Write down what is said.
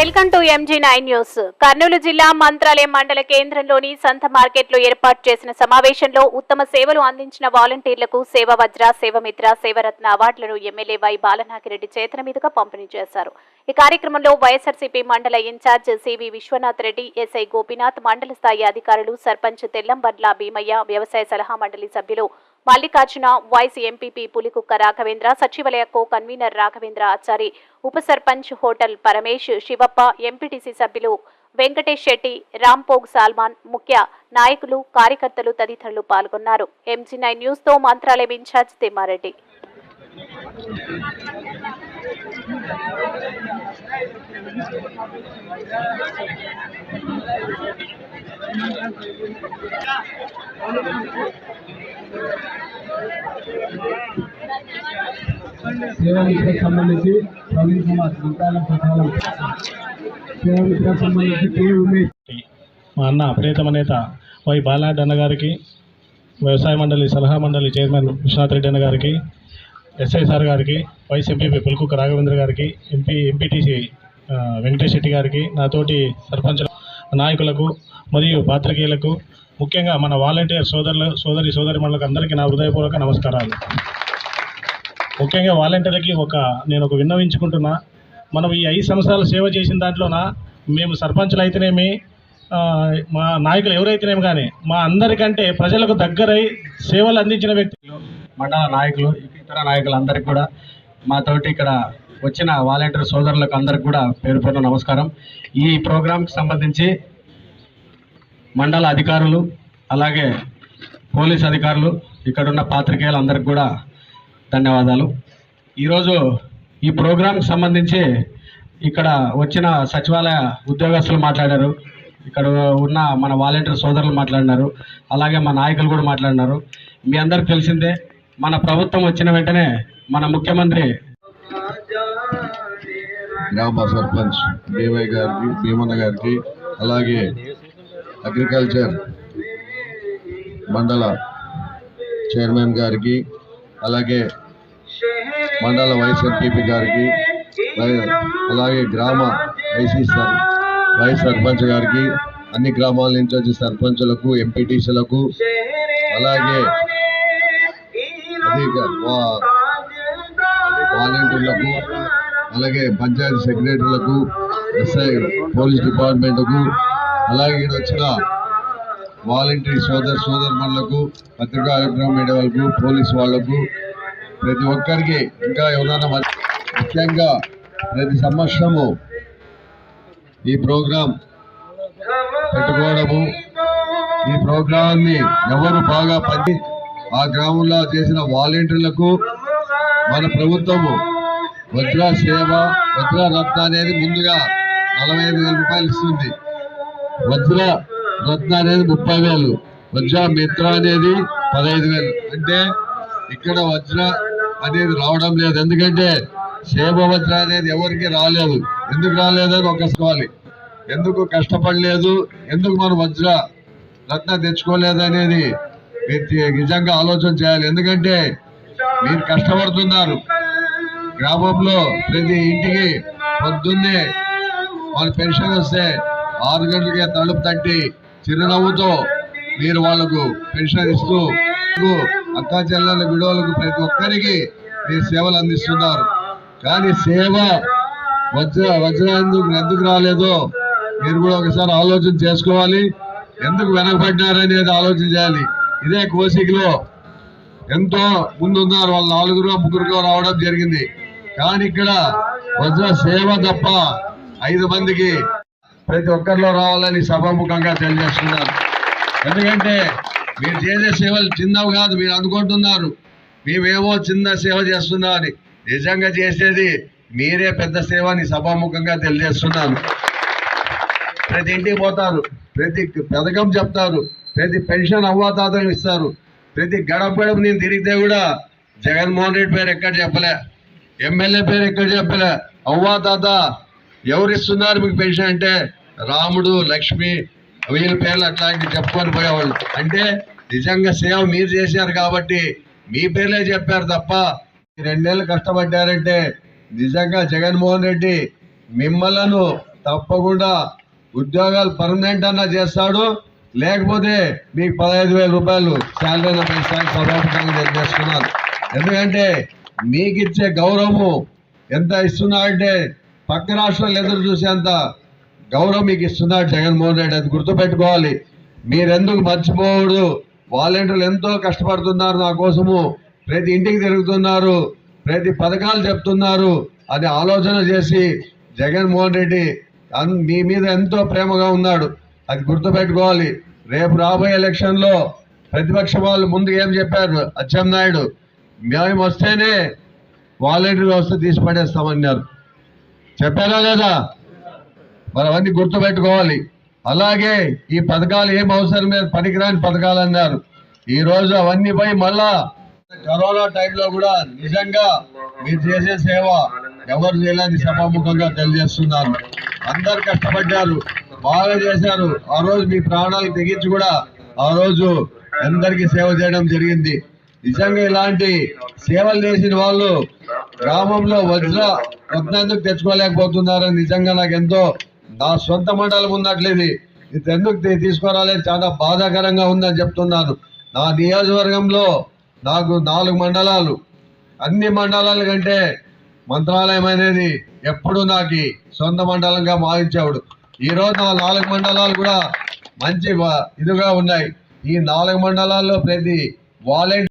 Welcome to MG nine news. Kurnool జిల్లా మంత్రాలయం మండల కేంద్రంలోని సంత మార్కెట్లో ఏర్పాటు చేసిన సమావేశంలో ఉత్తమ సేవలు అందించిన వాలంటీర్లకు సేవ వజ్ర సేవమిత్ర సేవరత్న అవార్డులను ఎమ్మెల్యే వై బాలనాగిరెడ్డి చేతుల మీదుగా పంపిణీ చేశారు. ఈ కార్యక్రమంలో వైఎస్ఆర్సీపీ మండల incharge CV Viswanath Reddy SI Gopinath మండల స్థాయి అధికారులు సర్పంచ్ తెల్లంబర్ల భీమయ్య వ్యవసాయ సలహా మండలి సభ్యులు మల్లికార్జున వైస్ ఎంపీపీ పులికుక్క రాఘవేంద్ర సచివాలయ కో కన్వీనర్ రాఘవేంద్ర ఆచారి ఉప సర్పంచ్ హోటల్ పరమేశ్ శివప్ప ఎంపీటీసీ సభ్యులు వెంకటేష్ శెట్టి రాంపోగ్ సాల్మాన్ ముఖ్య నాయకులు కార్యకర్తలు తదితరులు పాల్గొన్నారు. ఎంజీ నైన్ న్యూస్తో మంత్రాలయం ఇన్ఛార్జ్ తిమ్మారెడ్డి. సేవమిత్రకు సంబంధించి ప్రవీణ్ కుమార్ మంత్రాలయం ప్రకారం సేవమిత్రకు సంబంధించి కే ఉమేష్ మా అన్న ప్రియతమ నేత వై బాలనాథ్ అన్న గారికి వ్యవసాయ మండలి సలహా మండలి చైర్మన్ విశ్వనాథ్ రెడ్డి అన్న గారికి ఎస్ఐ సార్ గారికి వైస్ ఎంపీపీ పుల్కుక్క రాఘవేంద్ర గారికి ఎంపీ ఎంపీటీసీ వెంకటేష్ రెడ్డి గారికి నాతోటి సర్పంచ్ నాయకులకు మరియు పాత్రికేయులకు ముఖ్యంగా మన వాలంటీర్ సోదరులు సోదరి సోదరిమణులకు అందరికీ నా హృదయపూర్వక నమస్కారాలు. ముఖ్యంగా వాలంటీర్లకి ఒక నేను ఒక విన్నవించుకుంటున్నా. మనం ఈ ఐదు సంవత్సరాలు సేవ చేసిన దాంట్లోన మేము సర్పంచులు అయితేనేమి మా నాయకులు ఎవరైతేనేమి కానీ మా అందరికంటే ప్రజలకు దగ్గరై సేవలు అందించిన వ్యక్తులు మండల నాయకులు ఇతర నాయకులందరికీ కూడా మాతోటి ఇక్కడ వచ్చిన వాలంటీర్ సోదరులకు అందరికి కూడా పేరు పేరు నమస్కారం. ఈ ప్రోగ్రాంకి సంబంధించి మండల అధికారులు అలాగే పోలీస్ అధికారులు ఇక్కడున్న పాత్రికేయులందరికీ కూడా ధన్యవాదాలు. ఈరోజు ఈ ప్రోగ్రాంకి సంబంధించి ఇక్కడ వచ్చిన సచివాలయ ఉద్యోగస్తులు మాట్లాడారు. ఇక్కడ ఉన్న మన వాలంటీర్ సోదరులు మాట్లాడినారు. అలాగే మా నాయకులు కూడా మాట్లాడినారు. మీ అందరికి తెలిసిందే మన ప్రభుత్వం వచ్చిన వెంటనే మన ముఖ్యమంత్రి గ్రామ సర్పంచ్ భీమయ్య గారికి భీమన్న గారికి అలాగే అగ్రికల్చర్ మండల చైర్మన్ గారికి అలాగే మండల వైస్ ఎంపీపీ గారికి అలాగే గ్రామ వైసీ సర్ వైస్ సర్పంచ్ గారికి అన్ని గ్రామాల నుంచి వచ్చే సర్పంచులకు ఎంపీటీసీలకు అలాగే వాలంటీర్లకు అలాగే పంచాయతీ సెక్రటరీలకు ఎస్ఐ పోలీస్ డిపార్ట్మెంట్కు అలాగే ఇక్కడ వచ్చిన వాలంటీర్ సోదర సోదరులకు పత్రికా ఎలక్ట్రానిక్ మీడియా వాళ్ళకు పోలీస్ వాళ్ళకు ప్రతి ఒక్కరికి ఇంకా ఎవరైనా ముఖ్యంగా ప్రతి సంవత్సరము ఈ ప్రోగ్రాం పెట్టుకోవడము ఈ ప్రోగ్రాంని ఎవరు బాగా పని ఆ గ్రామంలో చేసిన వాలంటీర్లకు మన ప్రభుత్వము వజ్ర సేవ వజ్ర రత్న అనేది ముందుగా నలభై ఐదు వేల రూపాయలు ఇస్తుంది. వజ్ర రత్న అనేది ముప్పై వేలు. వజ్ర మిత్ర అనేది పదహైదు వేలు. అంటే ఇక్కడ వజ్ర అనేది రావడం లేదు. ఎందుకంటే సేవ వజ్ర అనేది ఎవరికి రాలేదు. ఎందుకు రాలేదని ఒకసుకోవాలి ఎందుకు కష్టపడలేదు? ఎందుకు మనం వజ్ర రత్న తెచ్చుకోలేదు అనేది మీరు నిజంగా ఆలోచన చేయాలి. ఎందుకంటే మీరు కష్టపడుతున్నారు. గ్రామంలో ప్రతి ఇంటికి పొద్దున్నే వాళ్ళు పెన్షన్ వస్తే ఆరు గంటలకే తలుపు తట్టి చిరునవ్వుతో మీరు వాళ్ళకు పెన్షన్ ఇస్తూ అక్క చెల్లెల విడవలకు ప్రతి ఒక్కరికి మీరు సేవలు అందిస్తున్నారు. కానీ సేవ వజ్ర వజ్ర ఎందుకు ఎందుకు రాలేదో మీరు కూడా ఒకసారి ఆలోచన చేసుకోవాలి. ఎందుకు వెనకబడ్డారనేది ఆలోచన చేయాలి. ఇదే కోసికలో ఎంతో ముందున్నారు వాళ్ళు నాలుగురు ముగ్గురుగా రావడం జరిగింది. కానీ ఇక్కడ వజ్ర సేవ తప్ప ఐదు మందికి ప్రతి ఒక్కరిలో రావాలని సభాముఖంగా తెలియజేస్తున్నారు ఎందుకంటే మీరు చేసే సేవలు చిన్నవి కాదు మీరు అనుకుంటున్నారు. మేమేమో చిన్న సేవ చేస్తున్నా అని. నిజంగా చేసేది మీరే పెద్ద సేవ అని సభాముఖంగా తెలియజేస్తున్నాను. ప్రతి ఇంటికి పోతారు ప్రతి పథకం చెప్తారు ప్రతి పెన్షన్ అవ్వాతాతం ఇస్తారు. ప్రతి గడప గడప నేను తిరిగితే కూడా జగన్మోహన్ రెడ్డి పేరు ఎక్కడ చెప్పలే ఎమ్మెల్యే పేరు ఎక్కడ చెప్పలే. అవ్వాతాత ఎవరు ఇస్తున్నారు మీకు పెన్షన్ అంటే? రాముడు లక్ష్మి వీళ్ళ పేర్లు అట్లాంటివి చెప్పుకొని పోయేవాళ్ళు. అంటే నిజంగా సేవ మీరు చేశారు కాబట్టి మీ పేర్లే చెప్పారు తప్ప రెండేళ్ళు కష్టపడ్డారంటే నిజంగా జగన్మోహన్ రెడ్డి మిమ్మలను తప్పకుండా ఉద్యోగాలు పర్మనెంట్ అన్నా చేస్తాడు. లేకపోతే మీకు పదహైదు వేల రూపాయలు శాలరీ పెంచడానికి సభాపతిగా తెలియజేస్తున్నాను ఎందుకంటే మీకు ఇచ్చే గౌరవము ఎంత ఇస్తున్నా అంటే పక్క రాష్ట్రాలు ఎదురు చూసేంత గౌరవం మీకు ఇస్తున్నాడు జగన్మోహన్ రెడ్డి అది గుర్తుపెట్టుకోవాలి. మీరెందుకు మర్చిపోవద్దు వాలంటీర్లు ఎంతో కష్టపడుతున్నారు నా కోసము. ప్రతి ఇంటికి తిరుగుతున్నారు ప్రతి పథకాలు చెప్తున్నారు. అది ఆలోచన చేసి జగన్మోహన్ రెడ్డి అన్- మీ మీద ఎంతో ప్రేమగా ఉన్నాడు. అది గుర్తుపెట్టుకోవాలి. రేపు రాబోయే ఎలక్షన్లో ప్రతిపక్ష వాళ్ళు ముందు ఏం చెప్పారు? అచ్చెన్నాయుడు మేము వస్తేనే వాలంటీర్ వ్యవస్థ తీసి పడేస్తామన్నారు చెప్పారా లేదా? మరి గుర్తుపెట్టుకోవాలి. అలాగే ఈ పథకాలు ఏం అవసరం లేదు పనికిరాని పథకాలు అన్నారు. ఈ రోజు అవన్నీ పోయి మళ్ళా కరోనా టైంలో కూడా నిజంగా మీరు చేసే సేవ ఎవరు చేయలేని సభాముఖంగా తెలియజేస్తున్నారు. అందరు కష్టపడ్డారు బాగా చేశారు. ఆ రోజు మీ ప్రాణాలు తెగించి కూడా ఆ రోజు అందరికీ సేవ చేయడం జరిగింది. నిజంగా ఇలాంటి సేవలు చేసిన వాళ్ళు గ్రామంలో వజ్ర రత్నాందుకు తెచ్చుకోలేకపోతున్నారని నిజంగా నాకు ఎంతో నా సొంత మండలం ఉన్నట్లేదు. ఇది ఎందుకు తీసుకురాలే తీసుకురాలేదు? చాలా బాధాకరంగా ఉందని చెప్తున్నాను నా నియోజకవర్గంలో నాకు నాలుగు మండలాలు. అన్ని మండలాల కంటే మంత్రాలయం అనేది ఎప్పుడు నాకు సొంత మండలంగా మారించేవాడు. ఈరోజు నా నాలుగు మండలాలు కూడా మంచి ఇదిగా ఉన్నాయి. ఈ నాలుగు మండలాల్లో ప్రతి వాలంటీర్